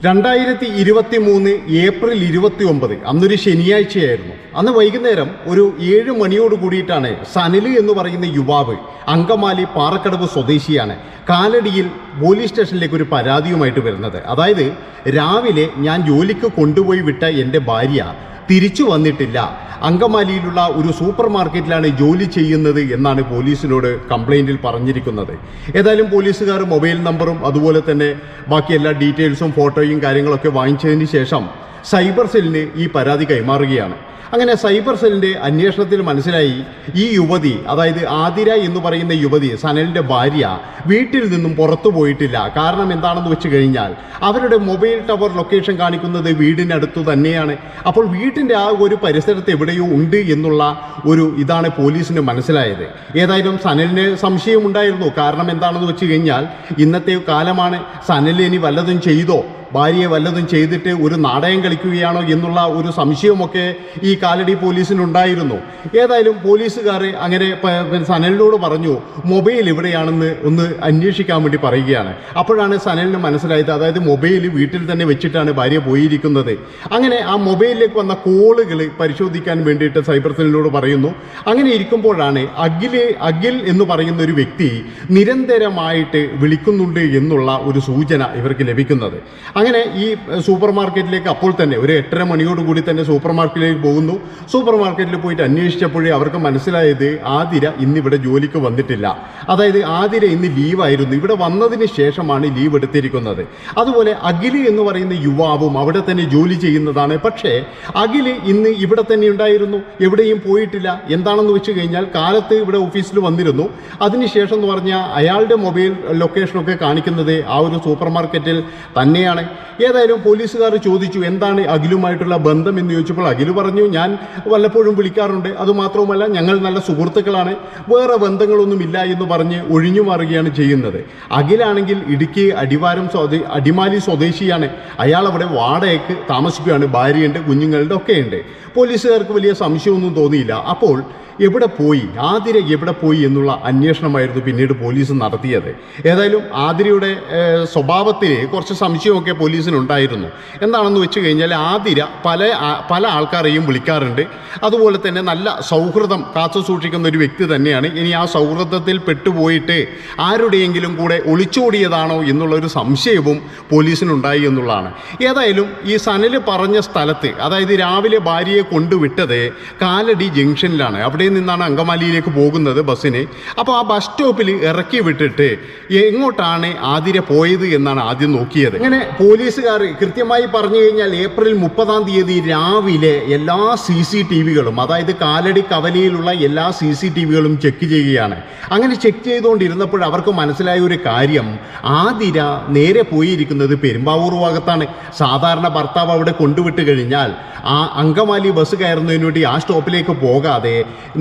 രണ്ടായിരത്തി ഇരുപത്തി മൂന്ന് ഏപ്രിൽ ഇരുപത്തി ഒമ്പത് അന്നൊരു ശനിയാഴ്ചയായിരുന്നു. അന്ന് വൈകുന്നേരം ഒരു ഏഴ് മണിയോട് കൂടിയിട്ടാണ് സനിൽ എന്ന് പറയുന്ന യുവാവ് അങ്കമാലി പാറക്കടവ് സ്വദേശിയാണ് കാലടിയിൽ പോലീസ് സ്റ്റേഷനിലേക്ക് ഒരു പരാതിയുമായിട്ട് വരുന്നത്. അതായത് രാവിലെ ഞാൻ ജോലിക്ക് കൊണ്ടുപോയി വിട്ട എന്റെ ഭാര്യ തിരിച്ചു വന്നിട്ടില്ല. അങ്കമാലിയിലുള്ള ഒരു സൂപ്പർ മാർക്കറ്റിലാണ് ജോലി ചെയ്യുന്നത് എന്നാണ് പോലീസിനോട് കംപ്ലൈന്റിൽ പറഞ്ഞിരിക്കുന്നത്. ഏതായാലും പോലീസുകാർ മൊബൈൽ നമ്പറും അതുപോലെ തന്നെ ബാക്കി എല്ലാ ഡീറ്റെയിൽസും ഫോട്ടോയും കാര്യങ്ങളൊക്കെ വാങ്ങിച്ചതിന് ശേഷം സൈബർ സെല്ലിന് ഈ പരാതി കൈമാറുകയാണ്. അങ്ങനെ സൈബർ സെല്ലിന്റെ അന്വേഷണത്തിൽ മനസ്സിലായി ഈ യുവതി അതായത് ആതിര എന്ന് പറയുന്ന യുവതി സനലിന്റെ ഭാര്യ വീട്ടിൽ നിന്നും പുറത്തു പോയിട്ടില്ല. കാരണം എന്താണെന്ന് വെച്ച് കഴിഞ്ഞാൽ അവരുടെ മൊബൈൽ ടവർ ലൊക്കേഷൻ കാണിക്കുന്നത് വീടിനടുത്ത് തന്നെയാണ്. അപ്പോൾ വീട്ടിന്റെ ആ ഒരു പരിസരത്ത് എവിടെയോ ഉണ്ട് എന്നുള്ള ഒരു ഇതാണ് പോലീസിന് മനസ്സിലായത്. ഏതായാലും സനലിന് സംശയമുണ്ടായിരുന്നു. കാരണം എന്താണെന്ന് വെച്ച് കഴിഞ്ഞാൽ ഇന്നത്തെ കാലമാണ് സനൽ ഇനി വല്ലതും ചെയ്തോ? ഭാര്യയെ വല്ലതും ചെയ്തിട്ട് ഒരു നാടകം കളിക്കുകയാണോ എന്നുള്ള ഒരു സംശയമൊക്കെ ഈ കാലടി പോലീസിനുണ്ടായിരുന്നു. ഏതായാലും പോലീസുകാർ അങ്ങനെ സനലിനോട് പറഞ്ഞു മൊബൈൽ എവിടെയാണെന്ന് ഒന്ന് അന്വേഷിക്കാൻ വേണ്ടി പറയുകയാണ്. അപ്പോഴാണ് സനലിന് മനസ്സിലായത് അതായത് മൊബൈൽ വീട്ടിൽ തന്നെ വെച്ചിട്ടാണ് ഭാര്യ പോയിരിക്കുന്നത്. അങ്ങനെ ആ മൊബൈലിലേക്ക് വന്ന കോളുകൾ പരിശോധിക്കാൻ വേണ്ടിയിട്ട് സൈബർ സെല്ലിനോട് പറയുന്നു. അങ്ങനെ ഇരിക്കുമ്പോഴാണ് അഖിൽ അഖിൽ എന്ന് പറയുന്ന ഒരു വ്യക്തി നിരന്തരമായിട്ട് വിളിക്കുന്നുണ്ട് എന്നുള്ള ഒരു സൂചന ഇവർക്ക് ലഭിക്കുന്നത്. അങ്ങനെ ഈ സൂപ്പർ മാർക്കറ്റിലേക്ക് അപ്പോൾ തന്നെ ഒരു എട്ടര മണിയോട് കൂടി തന്നെ സൂപ്പർ മാർക്കറ്റിലേക്ക് പോകുന്നു. സൂപ്പർ മാർക്കറ്റിൽ പോയിട്ട് അന്വേഷിച്ചപ്പോഴേ അവർക്ക് മനസ്സിലായത് ആതിര ഇന്നിവിടെ ജോലിക്ക് വന്നിട്ടില്ല. അതായത് ആതിര ഇന്ന് ലീവായിരുന്നു. ഇവിടെ വന്നതിന് ശേഷമാണ് ലീവ് എടുത്തിരിക്കുന്നത്. അതുപോലെ അഖിൽ എന്ന് പറയുന്ന യുവാവും അവിടെ തന്നെ ജോലി ചെയ്യുന്നതാണ്. പക്ഷേ അഖിൽ ഇന്ന് ഇവിടെ തന്നെ ഉണ്ടായിരുന്നു. എവിടെയും പോയിട്ടില്ല. എന്താണെന്ന് വെച്ച് കഴിഞ്ഞാൽ കാലത്ത് ഇവിടെ ഓഫീസിൽ വന്നിരുന്നു. അതിനുശേഷം എന്ന് പറഞ്ഞാൽ അയാളുടെ മൊബൈൽ ലൊക്കേഷനൊക്കെ കാണിക്കുന്നത് ആ ഒരു സൂപ്പർ മാർക്കറ്റിൽ തന്നെയാണ്. ഏതായാലും പോലീസുകാർ ചോദിച്ചു എന്താണ് അഖിലുമായിട്ടുള്ള ബന്ധം? എന്ന് ചോദിച്ചപ്പോൾ അഖിൽ പറഞ്ഞു ഞാൻ വല്ലപ്പോഴും വിളിക്കാറുണ്ട്. അതുമാത്രവുമല്ല ഞങ്ങൾ നല്ല സുഹൃത്തുക്കളാണ്. വേറെ ബന്ധങ്ങളൊന്നുമില്ല എന്ന് പറഞ്ഞ് ഒഴിഞ്ഞു മാറുകയാണ് ചെയ്യുന്നത്. അഖിലാണെങ്കിൽ ഇടുക്കി അടിവാരം സ്വദേ അടിമാലി സ്വദേശിയാണ്. അയാൾ അവിടെ വാടകയ്ക്ക് താമസിക്കുകയാണ്. ഭാര്യയുണ്ട് കുഞ്ഞുങ്ങളുടെ ഒക്കെയുണ്ട്. പോലീസുകാർക്ക് വലിയ സംശയമൊന്നും തോന്നിയില്ല. അപ്പോൾ എവിടെ പോയി? ആതിര എവിടെ പോയി എന്നുള്ള അന്വേഷണമായിരുന്നു പിന്നീട് പോലീസ് നടത്തിയത്. ഏതായാലും ആതിരയുടെ സ്വഭാവത്തിൽ കുറച്ച് സംശയമൊക്കെ പോലീസിനുണ്ടായിരുന്നു. എന്താണെന്ന് വെച്ച് കഴിഞ്ഞാൽ ആതിര പല പല ആൾക്കാരെയും വിളിക്കാറുണ്ട്. അതുപോലെ തന്നെ നല്ല സൗഹൃദം കാത്തു സൂക്ഷിക്കുന്ന ഒരു വ്യക്തി തന്നെയാണ്. ഇനി ആ സൗഹൃദത്തിൽ പെട്ടുപോയിട്ട് ആരുടെയെങ്കിലും കൂടെ ഒളിച്ചോടിയതാണോ എന്നുള്ളൊരു സംശയവും പോലീസിനുണ്ടായി എന്നുള്ളതാണ്. ഏതായാലും ഈ സനൽ പറഞ്ഞ സ്ഥലത്ത് അതായത് രാവിലെ ഭാര്യയെ കൊണ്ടുവിട്ടത് കാലടി ജംഗ്ഷനിലാണ്. അവിടെ നിന്നാണ് അങ്കമാലിയിലേക്ക് പോകുന്നത് ബസ്സിന്. അപ്പോൾ ആ ബസ് സ്റ്റോപ്പിൽ ഇറക്കി വിട്ടിട്ട് എങ്ങോട്ടാണ് ആതിര പോയത് എന്നാണ് ആദ്യം നോക്കിയത്. അങ്ങനെ പോലീസുകാർ കൃത്യമായി പറഞ്ഞു കഴിഞ്ഞാൽ ഏപ്രിൽ മുപ്പതാം തീയതി രാവിലെ എല്ലാ സി സി ടി വികളും അതായത് കാലടി കവലയിലുള്ള എല്ലാ സി സി ടി വികളും ചെക്ക് ചെയ്യുകയാണ്. അങ്ങനെ ചെക്ക് ചെയ്തുകൊണ്ടിരുന്നപ്പോൾ അവർക്ക് മനസ്സിലായ ഒരു കാര്യം ആതിര നേരെ പോയിരിക്കുന്നത് പെരുമ്പാവൂർ ഭാഗത്താണ്. സാധാരണ ഭർത്താവ് അവിടെ കൊണ്ടുവിട്ട് കഴിഞ്ഞാൽ ആ അങ്കമാലി ബസ് കയറുന്നതിന് വേണ്ടി ആ സ്റ്റോപ്പിലേക്ക് പോകാതെ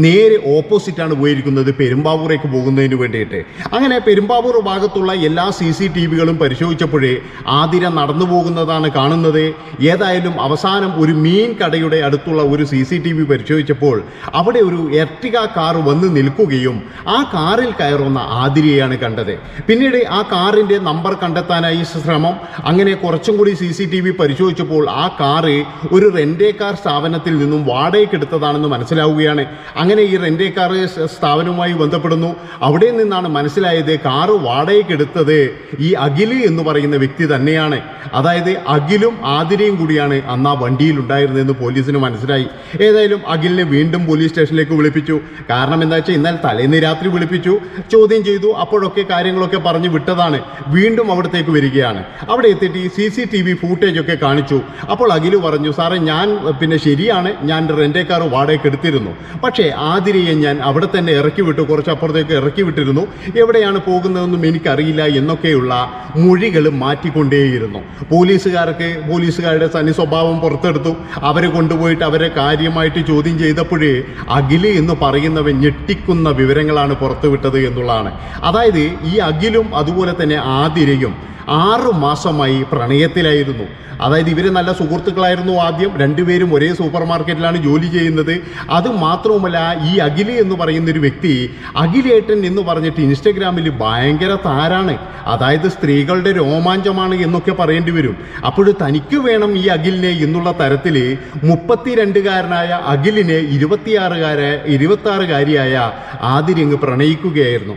നേരെ ഓപ്പോസിറ്റാണ് പോയിരിക്കുന്നത് പെരുമ്പാവൂരേക്ക് പോകുന്നതിന് വേണ്ടിയിട്ട്. അങ്ങനെ പെരുമ്പാവൂർ ഭാഗത്തുള്ള എല്ലാ സി സി ടി വികളും പരിശോധിച്ചപ്പോഴേ ആതിര നടന്നു പോകുന്നതാണ് കാണുന്നത്. ഏതായാലും അവസാനം ഒരു മീൻ കടയുടെ അടുത്തുള്ള ഒരു സി സി ടി വി പരിശോധിച്ചപ്പോൾ അവിടെ ഒരു എർട്ടിക കാർ വന്ന് നിൽക്കുകയും ആ കാറിൽ കയറുന്ന ആതിരയാണ് കണ്ടത്. പിന്നീട് ആ കാറിന്റെ നമ്പർ കണ്ടെത്താനായി ശ്രമം. അങ്ങനെ കുറച്ചും കൂടി സി സി ടി വി പരിശോധിച്ചപ്പോൾ ആ കാറ് ഒരു റെന്റേ കാർ സ്ഥാപനത്തിൽ നിന്നും വാടകയ്ക്ക് എടുത്തതാണെന്ന് മനസ്സിലാവുകയാണ്. അങ്ങനെ ഈ റെന്റെ കാർ സ്ഥാപനവുമായി ബന്ധപ്പെടുന്നു. അവിടെ നിന്നാണ് മനസ്സിലായത് കാറ് വാടകയ്ക്കെടുത്തത് ഈ അഖിൽ എന്ന് പറയുന്ന വ്യക്തി തന്നെയാണ്. അതായത് അഖിലും ആതിരയും കൂടിയാണ് അന്ന് ആ വണ്ടിയിൽ ഉണ്ടായിരുന്നതെന്ന് പോലീസിന് മനസ്സിലായി. ഏതായാലും അഖിലിനെ വീണ്ടും പോലീസ് സ്റ്റേഷനിലേക്ക് വിളിപ്പിച്ചു. കാരണം എന്താ വെച്ചാൽ ഇന്നലെ തലേന്ന് രാത്രി വിളിപ്പിച്ചു. ചോദ്യം ചെയ്തു. അപ്പോഴൊക്കെ കാര്യങ്ങളൊക്കെ പറഞ്ഞു വിട്ടതാണ്. വീണ്ടും അവിടത്തേക്ക് വരികയാണ്. അവിടെ എത്തിയിട്ട് ഈ C C T V footage ഒക്കെ കാണിച്ചു. അപ്പോൾ അഖിൽ പറഞ്ഞു സാറേ ഞാൻ പിന്നെ ശരിയാണ്. ഞാൻ റെന്റെ കാർ വാടകയ്ക്ക് എടുത്തിരുന്നു. പക്ഷേ ആതിരയെ ഞാൻ അവിടെ തന്നെ ഇറക്കി വിട്ടു കുറച്ച് അപ്പുറത്തേക്ക് ഇറക്കി വിട്ടിരുന്നു. എവിടെയാണ് പോകുന്നതെന്നും എനിക്കറിയില്ല എന്നൊക്കെയുള്ള മൊഴികൾ മാറ്റിക്കൊണ്ടേയിരുന്നു. പോലീസുകാർക്ക് പോലീസുകാരുടെ തനി സ്വഭാവം പുറത്തെടുത്തു. അവരെ കൊണ്ടുപോയിട്ട് അവരെ കാര്യമായിട്ട് ചോദ്യം ചെയ്തപ്പോഴേ അഖിൽ എന്ന് പറയുന്നവൻ ഞെട്ടിക്കുന്ന വിവരങ്ങളാണ് പുറത്തുവിട്ടത് എന്നുള്ളതാണ്. അതായത് ഈ അഖിലും അതുപോലെ തന്നെ ആതിരയും ആറ് മാസമായി പ്രണയത്തിലായിരുന്നു. അതായത് ഇവർ നല്ല സുഹൃത്തുക്കളായിരുന്നു ആദ്യം. രണ്ടുപേരും ഒരേ സൂപ്പർ മാർക്കറ്റിലാണ് ജോലി ചെയ്യുന്നത്. അത് മാത്രവുമല്ല ഈ അഖിലി എന്ന് പറയുന്ന ഒരു വ്യക്തി അഖിലേട്ടൻ എന്ന് പറഞ്ഞിട്ട് ഇൻസ്റ്റഗ്രാമിൽ ഭയങ്കര താരാണ്. അതായത് സ്ത്രീകളുടെ രോമാഞ്ചമാണ് എന്നൊക്കെ പറയേണ്ടി വരും. അപ്പോൾ തനിക്ക് വേണം ഈ അഖിലിനെ എന്നുള്ള തരത്തിൽ മുപ്പത്തിരണ്ടുകാരനായ അഖിലിനെ ഇരുപത്തിയാറുകാര ഇരുപത്തിയാറുകാരിയായ ആതിരി അങ്ങ് പ്രണയിക്കുകയായിരുന്നു.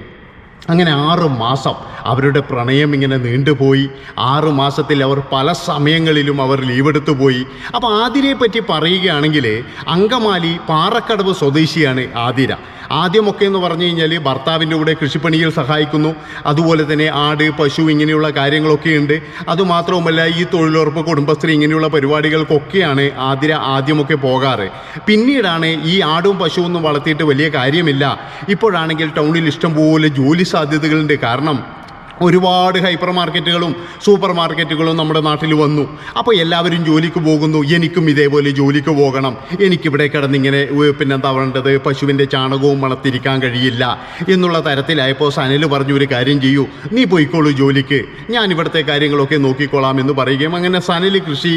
അങ്ങനെ ആറ് മാസം അവരുടെ പ്രണയം ഇങ്ങനെ നീണ്ടുപോയി. ആറ് മാസത്തിൽ അവർ പല സമയങ്ങളിലും അവർ ലീവെടുത്തു പോയി. അപ്പോൾ ആതിരയെ പറ്റി പറയുകയാണെങ്കിൽ അങ്കമാലി പാറക്കടവ് സ്വദേശിയാണ് ആതിര. ആദ്യമൊക്കെ എന്ന് പറഞ്ഞു കഴിഞ്ഞാൽ ഭർത്താവിന്റെ കൂടെ കൃഷിപ്പണിയിൽ സഹായിക്കുന്നു. അതുപോലെ തന്നെ ആട് പശു ഇങ്ങനെയുള്ള കാര്യങ്ങളൊക്കെ ഉണ്ട്. അതുമാത്രവുമല്ല ഈ തൊഴിലുറപ്പ് കുടുംബശ്രീ ഇങ്ങനെയുള്ള പരിപാടികൾക്കൊക്കെയാണ് ആതിര ആദ്യമൊക്കെ പോകാറ്. പിന്നീടാണ് ഈ ആടും പശുവൊന്നും വളർത്തിയിട്ട് വലിയ കാര്യമില്ല. ഇപ്പോഴാണെങ്കിൽ ടൗണിൽ ഇഷ്ടംപോലെ ജോലി സാധ്യതകളുണ്ട്. കാരണം ഒരുപാട് ഹൈപ്പർ മാർക്കറ്റുകളും സൂപ്പർ മാർക്കറ്റുകളും നമ്മുടെ നാട്ടിൽ വന്നു. അപ്പോൾ എല്ലാവരും ജോലിക്ക് പോകുന്നു. എനിക്കും ഇതേപോലെ ജോലിക്ക് പോകണം. എനിക്കിവിടെ കിടന്നിങ്ങനെ പിന്നെ തവണ്ടത് വേണ്ടത് പശുവിന്റെ ചാണകവും വളർത്തിരിക്കാൻ കഴിയില്ല എന്നുള്ള തരത്തിലായപ്പോൾ സനൽ പറഞ്ഞു ഒരു കാര്യം ചെയ്യൂ. നീ പോയിക്കോളൂ ജോലിക്ക്. ഞാൻ ഇവിടുത്തെ കാര്യങ്ങളൊക്കെ നോക്കിക്കോളാം എന്ന് പറയുകയും അങ്ങനെ സനൽ കൃഷി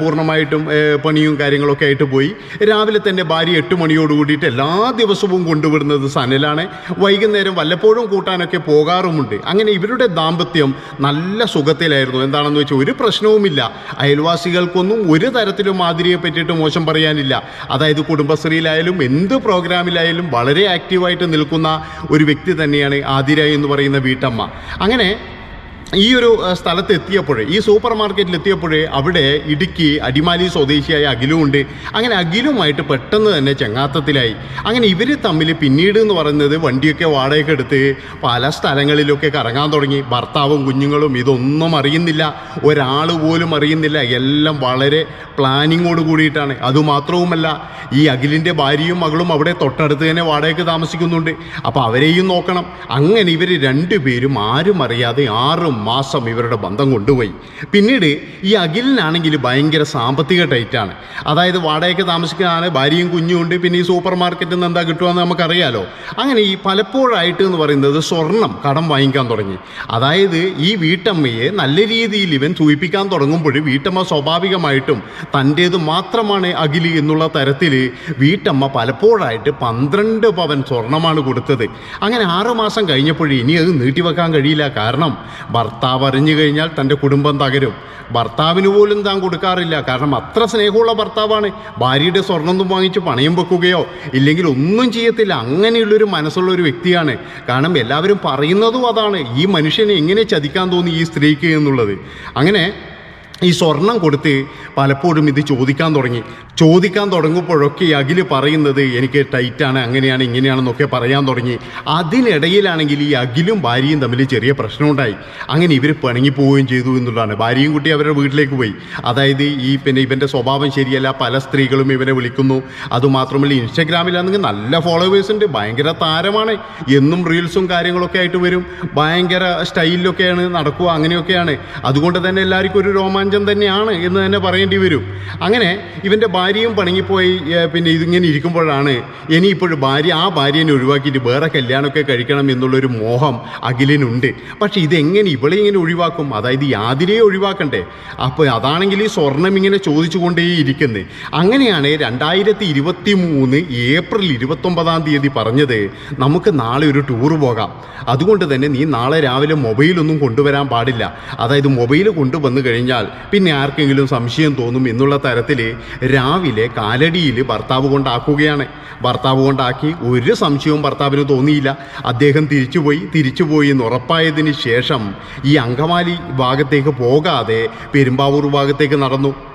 പൂർണമായിട്ടും പണിയും കാര്യങ്ങളൊക്കെ ആയിട്ട് പോയി. രാവിലെ തന്നെ ഭാര്യ എട്ട് മണിയോട് കൂടിയിട്ട് എല്ലാ ദിവസവും കൊണ്ടുവിടുന്നത് സനലാണ്. വൈകുന്നേരം വല്ലപ്പോഴും കൂട്ടാനൊക്കെ പോകാറുമുണ്ട്. അങ്ങനെ ഇവരുടെ ദാമ്പത്യം നല്ല സുഖത്തിലായിരുന്നു. എന്താണെന്ന് വെച്ചാൽ ഒരു പ്രശ്നവുമില്ല. അയൽവാസികൾക്കൊന്നും ഒരു തരത്തിലും മാതിരിയെ പറ്റിയിട്ട് മോശം പറയാനില്ല. അതായത് കുടുംബശ്രീയിലായാലും എന്ത് പ്രോഗ്രാമിലായാലും വളരെ ആക്റ്റീവായിട്ട് നിൽക്കുന്ന ഒരു വ്യക്തി തന്നെയാണ് ആതിര എന്ന് പറയുന്ന വീട്ടമ്മ. അങ്ങനെ ഈ ഒരു സ്ഥലത്ത് എത്തിയപ്പോഴേ ഈ സൂപ്പർ മാർക്കറ്റിൽ എത്തിയപ്പോഴേ അവിടെ ഇടുക്കി അടിമാലി സ്വദേശിയായ അഖിലുമുണ്ട് അങ്ങനെ അഖിലുമായിട്ട് പെട്ടെന്ന് തന്നെ ചങ്ങാത്തത്തിലായി. അങ്ങനെ ഇവർ തമ്മിൽ പിന്നീട് എന്ന് പറയുന്നത് വണ്ടിയൊക്കെ വാടകയ്ക്ക് എടുത്ത് പല സ്ഥലങ്ങളിലൊക്കെ കറങ്ങാൻ തുടങ്ങി. ഭർത്താവും കുഞ്ഞുങ്ങളും ഇതൊന്നും അറിയുന്നില്ല. ഒരാൾ പോലും അറിയുന്നില്ല. എല്ലാം വളരെ പ്ലാനിങ്ങോട് കൂടിയിട്ടാണ്. അതുമാത്രവുമല്ല ഈ അഖിലിന്റെ ഭാര്യയും മകളും അവിടെ തൊട്ടടുത്ത് തന്നെ വാടകയ്ക്ക് താമസിക്കുന്നുണ്ട്. അപ്പോൾ അവരെയും നോക്കണം. അങ്ങനെ ഇവർ രണ്ടുപേരും ആരും അറിയാതെ ആറ് മാസം ഇവരുടെ ബന്ധം കൊണ്ടുപോയി. പിന്നീട് ഈ അഖിലിനാണെങ്കിൽ ഭയങ്കര സാമ്പത്തിക ടൈറ്റാണ് അതായത് വാടകയ്ക്ക് താമസിക്കുന്നതാണ് ഭാര്യയും കുഞ്ഞും ഉണ്ട് പിന്നെ ഈ സൂപ്പർ മാർക്കറ്റിൽ നിന്ന് എന്താ കിട്ടുമെന്ന് നമുക്കറിയാലോ. അങ്ങനെ ഈ പലപ്പോഴായിട്ട് എന്ന് പറയുന്നത് സ്വർണം കടം വാങ്ങിക്കാൻ തുടങ്ങി. അതായത് ഈ വീട്ടമ്മയെ നല്ല രീതിയിൽ ഇവൻ സൂചിപ്പിക്കാൻ തുടങ്ങുമ്പോൾ വീട്ടമ്മ സ്വാഭാവികമായിട്ടും തന്റേത് മാത്രമാണ് അഖിൽ എന്നുള്ള തരത്തിൽ വീട്ടമ്മ പലപ്പോഴായിട്ട് പന്ത്രണ്ട് പവൻ സ്വർണമാണ് കൊടുത്തത്. അങ്ങനെ ആറുമാസം കഴിഞ്ഞപ്പോഴേ ഇനി അത് നീട്ടിവെക്കാൻ കഴിയില്ല. കാരണം ഭർത്താവ് അറിഞ്ഞു കഴിഞ്ഞാൽ തന്റെ കുടുംബം തകരും. ഭർത്താവിന് പോലും താൻ കൊടുക്കാറില്ല. കാരണം അത്ര സ്നേഹമുള്ള ഭർത്താവാണ്. ഭാര്യയുടെ സ്വർണമൊന്നും വാങ്ങിച്ച് പണയം വെക്കുകയോ ഇല്ലെങ്കിൽ ഒന്നും ചെയ്യത്തില്ല. അങ്ങനെയുള്ളൊരു മനസ്സുള്ള ഒരു വ്യക്തിയാണ്. കാരണം എല്ലാവരും പറയുന്നതും അതാണ്. ഈ മനുഷ്യനെ എങ്ങനെ ചതിക്കാൻ തോന്നി ഈ സ്ത്രീക്ക് എന്നുള്ളത്. അങ്ങനെ ഈ സ്വർണം കൊടുത്ത് പലപ്പോഴും ഇത് ചോദിക്കാൻ തുടങ്ങി. ചോദിക്കാൻ തുടങ്ങുമ്പോഴൊക്കെ അഖിൽ പറയുന്നത് എനിക്ക് ടൈറ്റാണ് അങ്ങനെയാണ് ഇങ്ങനെയാണെന്നൊക്കെ പറയാൻ തുടങ്ങി. അതിനിടയിലാണെങ്കിൽ ഈ അഖിലും ഭാര്യയും തമ്മിൽ ചെറിയ പ്രശ്നമുണ്ടായി. അങ്ങനെ ഇവർ പിണങ്ങി പോവുകയും ചെയ്തു എന്നുള്ളതാണ്. ഭാര്യയും കുട്ടി അവരുടെ വീട്ടിലേക്ക് പോയി. അതായത് ഈ പിന്നെ ഇവന്റെ സ്വഭാവം ശരിയല്ല പല സ്ത്രീകളും ഇവനെ വിളിക്കുന്നു. അതുമാത്രമല്ല ഇൻസ്റ്റഗ്രാമിലാണെങ്കിൽ നല്ല ഫോളോവേഴ്സ് ഉണ്ട് ഭയങ്കര താരമാണ്. എന്നും റീൽസും കാര്യങ്ങളൊക്കെ ആയിട്ട് വരും. ഭയങ്കര സ്റ്റൈലിലൊക്കെയാണ് നടക്കുക അങ്ങനെയൊക്കെയാണ്. അതുകൊണ്ട് തന്നെ എല്ലാവർക്കും ഒരു രോമാഞ്ചം തന്നെയാണ് എന്ന് തന്നെ പറയേണ്ടി വരും. അങ്ങനെ ഇവന്റെ ഭാര്യയും പണങ്ങിപ്പോയി പിന്നെ ഇതിങ്ങനെ ഇരിക്കുമ്പോഴാണ് ഇനിയിപ്പോഴും ഭാര്യ ആ ഭാര്യനെ ഒഴിവാക്കിയിട്ട് വേറെ കല്യാണമൊക്കെ കഴിക്കണം എന്നുള്ളൊരു മോഹം അഖിലിനുണ്ട്. പക്ഷേ ഇതെങ്ങനെ ഇവളെ ഇങ്ങനെ ഒഴിവാക്കും? അതായത് യാതിരയെ ഒഴിവാക്കണ്ടേ? അപ്പോൾ അതാണെങ്കിൽ ഈ സ്വർണം ഇങ്ങനെ ചോദിച്ചു കൊണ്ടേ ഇരിക്കുന്നത് അങ്ങനെയാണ് രണ്ടായിരത്തി ഇരുപത്തി മൂന്ന് ഏപ്രിൽ ഇരുപത്തൊമ്പതാം തീയതി പറഞ്ഞത് നമുക്ക് നാളെ ഒരു ടൂർ പോകാം. അതുകൊണ്ട് തന്നെ നീ നാളെ രാവിലെ മൊബൈലൊന്നും കൊണ്ടുവരാൻ പാടില്ല. അതായത് മൊബൈൽ കൊണ്ടുവന്നു കഴിഞ്ഞാൽ പിന്നെ ആർക്കെങ്കിലും സംശയം തോന്നും എന്നുള്ള തരത്തിൽ രാവിലെ കാലടിയിൽ ഭർത്താവ് കൊണ്ടാക്കുകയാണ്. ഭർത്താവ് കൊണ്ടാക്കി ഒരു സംശയവും ഭർത്താവിന് തോന്നിയില്ല. അദ്ദേഹം തിരിച്ചുപോയി തിരിച്ചുപോയി എന്ന് ഉറപ്പായതിന് ശേഷം ഈ അങ്കമാലി ഭാഗത്തേക്ക് പോകാതെ പെരുമ്പാവൂർ ഭാഗത്തേക്ക് നടന്നു.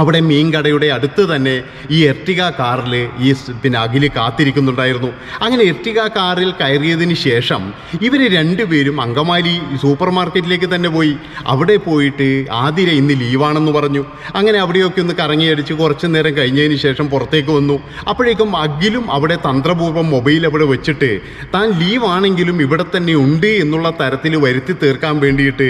അവിടെ മീൻകടയുടെ അടുത്ത് തന്നെ ഈ എർട്ടിക കാറിൽ ഈ പിന്നെ അഖിൽ കാത്തിരിക്കുന്നുണ്ടായിരുന്നു. അങ്ങനെ എർട്ടിക കാറിൽ കയറിയതിന് ശേഷം ഇവർ രണ്ടുപേരും അങ്കമാലി സൂപ്പർ മാർക്കറ്റിലേക്ക് തന്നെ പോയി. അവിടെ പോയിട്ട് ആതിര ഇന്ന് ലീവാണെന്ന് പറഞ്ഞു. അങ്ങനെ അവിടെയൊക്കെ ഒന്ന് കറങ്ങിയടിച്ച് കുറച്ച് നേരം കഴിഞ്ഞതിന് ശേഷം പുറത്തേക്ക് വന്നു. അപ്പോഴേക്കും അഖിലും അവിടെ തന്ത്രപൂർവം മൊബൈൽ അവിടെ വെച്ചിട്ട് താൻ ലീവാണെങ്കിലും ഇവിടെ തന്നെ ഉണ്ട് എന്നുള്ള തരത്തിൽ വരുത്തി തീർക്കാൻ വേണ്ടിയിട്ട്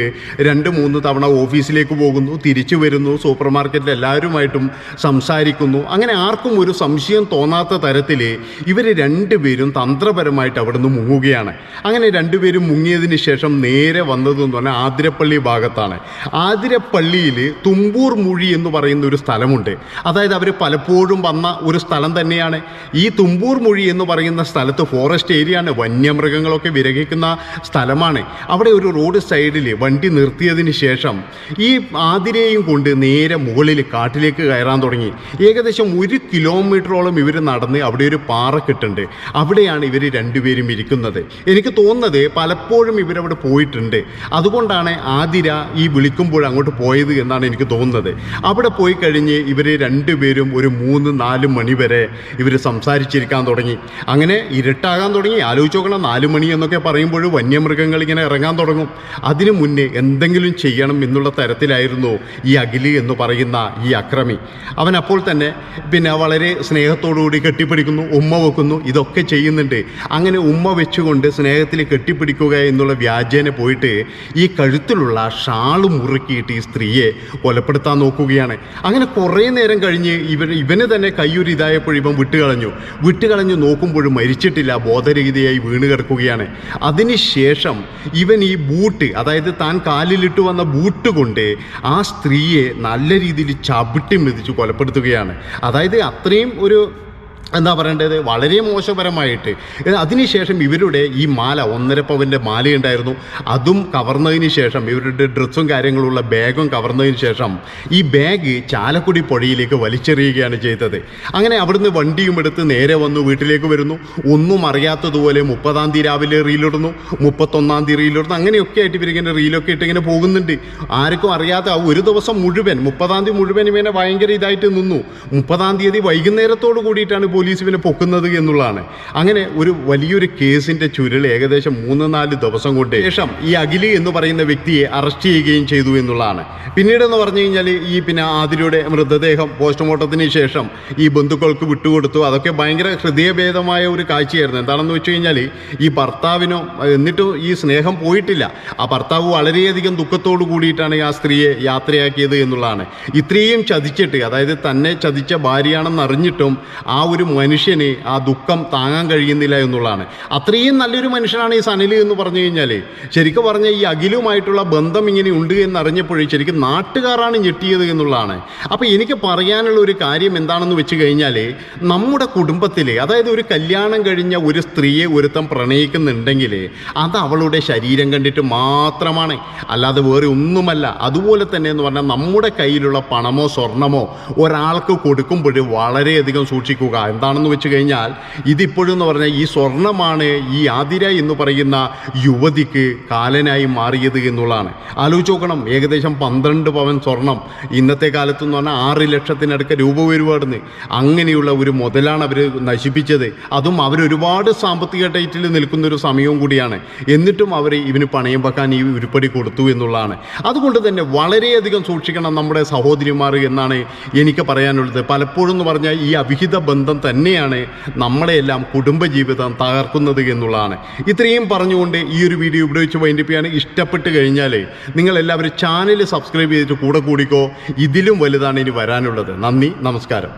രണ്ട് മൂന്ന് തവണ ഓഫീസിലേക്ക് പോകുന്നു തിരിച്ചു വരുന്നു സൂപ്പർ മാർക്കറ്റിൽ എല്ലാവരുമായിട്ടും സംസാരിക്കുന്നു. അങ്ങനെ ആർക്കും ഒരു സംശയം തോന്നാത്ത തരത്തിൽ ഇവർ രണ്ടുപേരും തന്ത്രപരമായിട്ട് അവിടുന്ന് മുങ്ങുകയാണ്. അങ്ങനെ രണ്ടുപേരും മുങ്ങിയതിന് ശേഷം നേരെ വന്നതെന്ന് പറഞ്ഞാൽ ആതിരപ്പള്ളി ഭാഗത്താണ്. ആതിരപ്പള്ളിയിൽ തുമ്പൂർ മുഴി എന്ന് പറയുന്ന ഒരു സ്ഥലമുണ്ട്. അതായത് അവർ പലപ്പോഴും വന്ന ഒരു സ്ഥലം തന്നെയാണ്. ഈ തുമ്പൂർ മുഴി എന്ന് പറയുന്ന സ്ഥലത്ത് ഫോറസ്റ്റ് ഏരിയ ആണ്. വന്യമൃഗങ്ങളൊക്കെ വിരഹിക്കുന്ന സ്ഥലമാണ്. അവിടെ ഒരു റോഡ് സൈഡിൽ വണ്ടി നിർത്തിയതിന് ശേഷം ഈ ആതിരയും കൊണ്ട് നേരെ മുകളിൽ കാട്ടിലേക്ക് കയറാൻ തുടങ്ങി. ഏകദേശം ഒരു കിലോമീറ്ററോളം ഇവർ നടന്ന് അവിടെ ഒരു പാറ പാറക്കെട്ടുണ്ട് അവിടെയാണ് ഇവർ രണ്ടുപേരും ഇരിക്കുന്നത്. എനിക്ക് തോന്നുന്നത് പലപ്പോഴും ഇവരവിടെ പോയിട്ടുണ്ട്. അതുകൊണ്ടാണ് ആതിര ഈ വിളിക്കുമ്പോൾ അങ്ങോട്ട് പോയത് എന്നാണ് എനിക്ക് തോന്നുന്നത്. അവിടെ പോയി കഴിഞ്ഞ് ഇവർ രണ്ടുപേരും ഒരു മൂന്ന് നാല് മണി വരെ ഇവർ സംസാരിച്ചിരിക്കാൻ തുടങ്ങി. അങ്ങനെ ഇരുട്ടാകാൻ തുടങ്ങി. ആലോചിച്ച് നോക്കണം നാല് മണി എന്നൊക്കെ പറയുമ്പോൾ വന്യമൃഗങ്ങൾ ഇങ്ങനെ ഇറങ്ങാൻ തുടങ്ങും. അതിനു മുന്നേ എന്തെങ്കിലും ചെയ്യണം എന്നുള്ള തരത്തിലായിരുന്നു ഈ അഖിൽ എന്ന് പറയുന്ന ഈ അക്രമി. അവൻ അപ്പോൾ തന്നെ പിന്നെ വളരെ സ്നേഹത്തോടുകൂടി കെട്ടിപ്പിടിക്കുന്നു ഉമ്മ വെക്കുന്നു ഇതൊക്കെ ചെയ്യുന്നുണ്ട്. അങ്ങനെ ഉമ്മ വെച്ചുകൊണ്ട് സ്നേഹത്തിൽ കെട്ടിപ്പിടിക്കുക എന്നുള്ള വ്യാജേന പോയിട്ട് ഈ കഴുത്തിലുള്ള ഷാൾ മുറുക്കിയിട്ട് ഈ സ്ത്രീയെ കൊലപ്പെടുത്താൻ നോക്കുകയാണ്. അങ്ങനെ കുറേ നേരം കഴിഞ്ഞ് ഇവൻ ഇവന് തന്നെ കയ്യൊരു ഇതായപ്പോൾ ഇവൻ വിട്ടുകളഞ്ഞു. വിട്ടുകളഞ്ഞു നോക്കുമ്പോഴും മരിച്ചിട്ടില്ല ബോധരഹിതയായി വീണ് കിടക്കുകയാണ്. അതിനുശേഷം ഇവൻ ഈ ബൂട്ട് അതായത് താൻ കാലിലിട്ട് വന്ന ബൂട്ട് കൊണ്ട് ആ സ്ത്രീയെ നല്ല രീതിയിൽ ചവിട്ടി മെതിച്ചു കൊലപ്പെടുത്തുകയാണ്. അതായത് അത്രയും ഒരു എന്താ പറയേണ്ടത്? വളരെ മോശപരമായിട്ട്. അതിനുശേഷം ഇവരുടെ ഈ മാല ഒന്നര പവന്റെ മാലയുണ്ടായിരുന്നു. അതും കവർന്നതിന് ശേഷം ഇവരുടെ ഡ്രസ്സും കാര്യങ്ങളുള്ള ബാഗും കവർന്നതിന് ശേഷം ഈ ബാഗ് ചാലക്കുടി പുഴയിലേക്ക് വലിച്ചെറിയുകയാണ് ചെയ്തത്. അങ്ങനെ അവിടുന്ന് വണ്ടിയും എടുത്ത് നേരെ വന്ന് വീട്ടിലേക്ക് വരുന്നു. ഒന്നും അറിയാത്തതുപോലെ മുപ്പതാം തീയതി രാവിലെ റീലിടുന്നു മുപ്പത്തൊന്നാം തീയതി റീലിടുന്നു. അങ്ങനെയൊക്കെ ആയിട്ട് ഇവരിങ്ങനെ റീലൊക്കെ ഇട്ട് ഇങ്ങനെ പോകുന്നുണ്ട്. ആർക്കും അറിയാത്ത ഒരു ദിവസം മുഴുവൻ മുപ്പതാം തീയതി മുഴുവൻ ഇവനെ ഭയങ്കര ഇതായിട്ട് നിന്നു. മുപ്പതാം തീയതി വൈകുന്നേരത്തോട് കൂടിയിട്ടാണ് പോലീസ് ഇവനെ പൊക്കുന്നത് എന്നുള്ളതാണ്. അങ്ങനെ ഒരു വലിയൊരു കേസിന്റെ ചുരുൾ ഏകദേശം മൂന്ന് നാല് ദിവസം കൊണ്ട് ശേഷം ഈ അഖിൽ എന്ന് പറയുന്ന വ്യക്തിയെ അറസ്റ്റ് ചെയ്യുകയും ചെയ്തു എന്നുള്ളതാണ്. പിന്നീട് എന്ന് പറഞ്ഞു കഴിഞ്ഞാൽ ഈ പിന്നെ ആതിരയുടെ മൃതദേഹം പോസ്റ്റ്മോർട്ടത്തിന് ശേഷം ഈ ബന്ധുക്കൾക്ക് വിട്ടുകൊടുത്തു. അതൊക്കെ ഭയങ്കര ഹൃദയഭേദമായ ഒരു കാഴ്ചയായിരുന്നു. എന്താണെന്ന് വെച്ച് കഴിഞ്ഞാൽ ഈ ഭർത്താവിനോ എന്നിട്ടും ഈ സ്നേഹം പോയിട്ടില്ല. ആ ഭർത്താവ് വളരെയധികം ദുഃഖത്തോടു കൂടിയിട്ടാണ് ആ സ്ത്രീയെ യാത്രയാക്കിയത് എന്നുള്ളതാണ്. ഇത്രയും ചതിച്ചിട്ട് അതായത് തന്നെ ചതിച്ച ഭാര്യയാണെന്ന് അറിഞ്ഞിട്ടും ആ ഒരു മനുഷ്യന് ആ ദുഃഖം താങ്ങാൻ കഴിയുന്നില്ല എന്നുള്ളതാണ്. അത്രയും നല്ലൊരു മനുഷ്യനാണ് ഈ സനിൽ എന്ന് പറഞ്ഞു കഴിഞ്ഞാൽ ശരിക്കും പറഞ്ഞാൽ ഈ അഖിലുമായിട്ടുള്ള ബന്ധം ഇങ്ങനെ ഉണ്ട് എന്നറിഞ്ഞപ്പോഴേ ശരിക്കും നാട്ടുകാരാണ് ഞെട്ടിയത് എന്നുള്ളതാണ്. അപ്പോൾ എനിക്ക് പറയാനുള്ള ഒരു കാര്യം എന്താണെന്ന് വെച്ച് കഴിഞ്ഞാൽ നമ്മുടെ കുടുംബത്തിൽ അതായത് ഒരു കല്യാണം കഴിഞ്ഞ ഒരു സ്ത്രീയെ ഒരുത്തം പ്രണയിക്കുന്നുണ്ടെങ്കിൽ അത് അവളുടെ ശരീരം കണ്ടിട്ട് മാത്രമാണ്. അല്ലാതെ വേറെ ഒന്നുമല്ല. അതുപോലെ തന്നെ എന്ന് പറഞ്ഞാൽ നമ്മുടെ കയ്യിലുള്ള പണമോ സ്വർണമോ ഒരാൾക്ക് കൊടുക്കുമ്പോൾ വളരെയധികം സൂക്ഷിക്കുക. എന്താണെന്ന് വെച്ച് കഴിഞ്ഞാൽ ഇതിപ്പോഴും എന്ന് പറഞ്ഞാൽ ഈ സ്വർണമാണ് ഈ ആതിര എന്ന് പറയുന്ന യുവതിക്ക് കാലനായി മാറിയത് എന്നുള്ളതാണ്. ആലോചിച്ച് നോക്കണം ഏകദേശം പന്ത്രണ്ട് പവൻ സ്വർണം. ഇന്നത്തെ കാലത്ത് എന്ന് പറഞ്ഞാൽ ആറ് ലക്ഷത്തിനടുക്ക രൂപ വരുവാടുന്ന് അങ്ങനെയുള്ള ഒരു മുതലാണ് അവർ നശിപ്പിച്ചത്. അതും അവരൊരുപാട് സാമ്പത്തിക ടൈറ്റിൽ നിൽക്കുന്ന ഒരു സമയവും കൂടിയാണ്. എന്നിട്ടും അവർ ഇവന് പണയം വെക്കാൻ ഈ ഉരുപ്പടി കൊടുത്തു എന്നുള്ളതാണ്. അതുകൊണ്ട് തന്നെ വളരെയധികം സൂക്ഷിക്കണം നമ്മുടെ സഹോദരിമാർ എന്നാണ് എനിക്ക് പറയാനുള്ളത്. പലപ്പോഴും എന്ന് പറഞ്ഞാൽ ഈ അവിഹിത ബന്ധം തന്നെയാണ് നമ്മളെല്ലാം കുടുംബജീവിതം തകർക്കുന്നത് എന്നുള്ളതാണ്. ഇത്രയും പറഞ്ഞുകൊണ്ട് ഈ ഒരു വീഡിയോ ഇവിടെ വെച്ച് വൈൻഡിപ്പിയാണ് ഇഷ്ടപ്പെട്ട് കഴിഞ്ഞാൽ നിങ്ങളെല്ലാവരും ചാനൽ സബ്സ്ക്രൈബ് ചെയ്തിട്ട് കൂടെ കൂടിക്കോ. ഇതിലും വലുതാണ് ഇനി വരാനുള്ളത്. നന്ദി നമസ്കാരം.